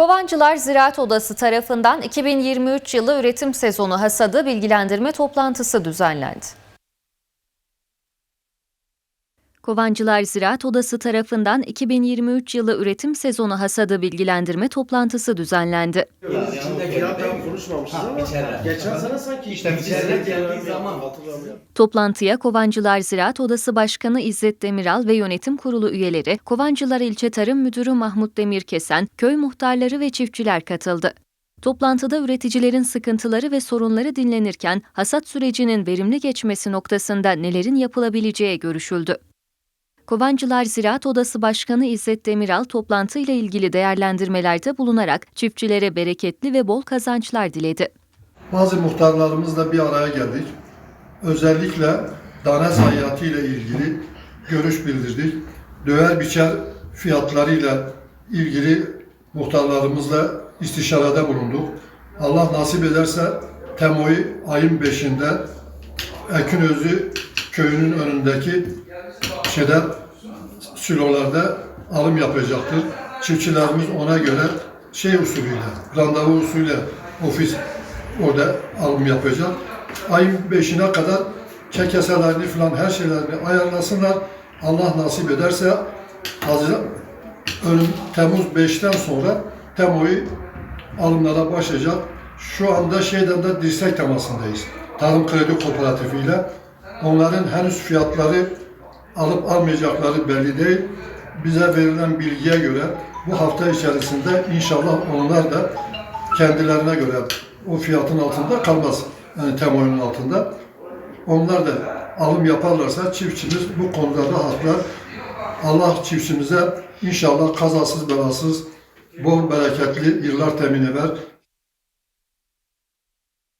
Kovancılar Ziraat Odası tarafından 2023 yılı üretim sezonu hasadı bilgilendirme toplantısı düzenlendi. Kovancılar Ziraat Odası tarafından 2023 yılı üretim sezonu hasadı bilgilendirme toplantısı düzenlendi. İçinde fiyat tam konuşmamışız Ha, ama içeride. geçen sene sanki İşte biz içeride izledik geldiği yani, zaman- hatırlamıyorum. Toplantıya Kovancılar Ziraat Odası Başkanı İzzet Demiral ve yönetim kurulu üyeleri, Kovancılar İlçe Tarım Müdürü Mahmut Demirkesen, köy muhtarları ve çiftçiler katıldı. Toplantıda üreticilerin sıkıntıları ve sorunları dinlenirken hasat sürecinin verimli geçmesi noktasında nelerin yapılabileceği görüşüldü. Kovancılar Ziraat Odası Başkanı İzzet Demiral toplantıyla ilgili değerlendirmelerde bulunarak çiftçilere bereketli ve bol kazançlar diledi. Bazı muhtarlarımızla bir araya geldik. Özellikle dana zayiatı ile ilgili görüş bildirdik. Döver biçer fiyatlarıyla ilgili muhtarlarımızla istişarede bulunduk. Allah nasip ederse Temo'yu ayın 5'inde Ekinözü köyünün önündeki şeyden silolarda alım yapacaktır. Çiftçilerimiz ona göre şey usulüyle, randevu usulüyle ofis orada alım yapacak. Ayın 5'ine kadar çekeselerini falan her şeylerini ayarlasınlar. Allah nasip ederse Haziran, önüm, Temmuz 5'ten sonra Temo'yu alımlara başlayacak. Şu anda şeyden de dirsek temasındayız. Tarım Kredi Kooperatifi ile. Onların henüz fiyatları alıp almayacakları belli değil. Bize verilen bilgiye göre bu hafta içerisinde inşallah onlar da kendilerine göre o fiyatın altında kalmaz. Yani temoyunun altında. Onlar da alım yaparlarsa çiftçimiz bu konuda rahatlar. Allah çiftçimize inşallah kazasız belasız bol bereketli yıllar temin eder.